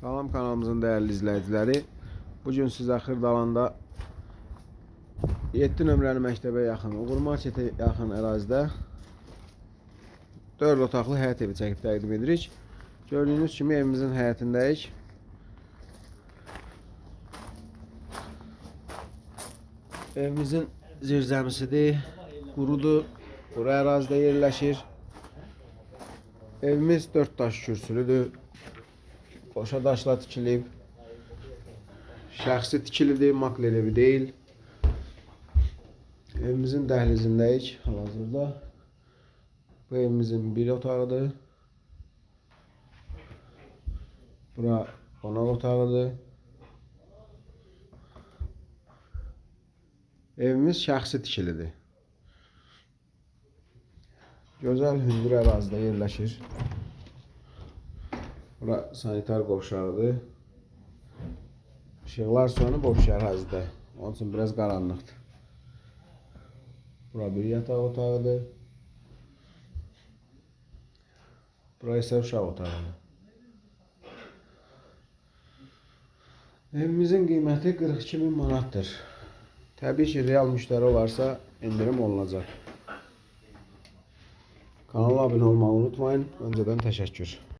Salam kanalımızın değerli izləyiciləri. Bu gün sizə Xırdalanda 7 nömrəli məktəbə yaxın, Uğur Marketə yaxın ərazidə 4 otaqlı həyət evi çəkib təqdim edirik. Gördüyünüz kimi evimizin həyətindəyik. Evimizin zirzəmisidir, qurudur, quru ərazidə yerləşir. Evimiz 4 daş kürsülüdür. Boşa daşla tikilib. Şəxsi tikilidir, makler evi deyil. Evimizin dəhlizindəyik hal-hazırda. Bu evimizin bir otağıdır. Bura qonaq otağıdır. Evimiz şəxsi tikilidir. Gözəl hündür ərazidə yerləşir. Bura sanitar qovşağıdır. Işıqlar sönüb boş ərazidə. Onun üçün biraz qaranlıqdır. Bura bir yataq otağıdır. Bura isə uşaq otağıdır. Evimizin qiyməti 42 min manatdır. Təbii ki, real müştəri olarsa indirim olunacaq. Kanala abunə olmağı unutmayın. Öncədən təşəkkür.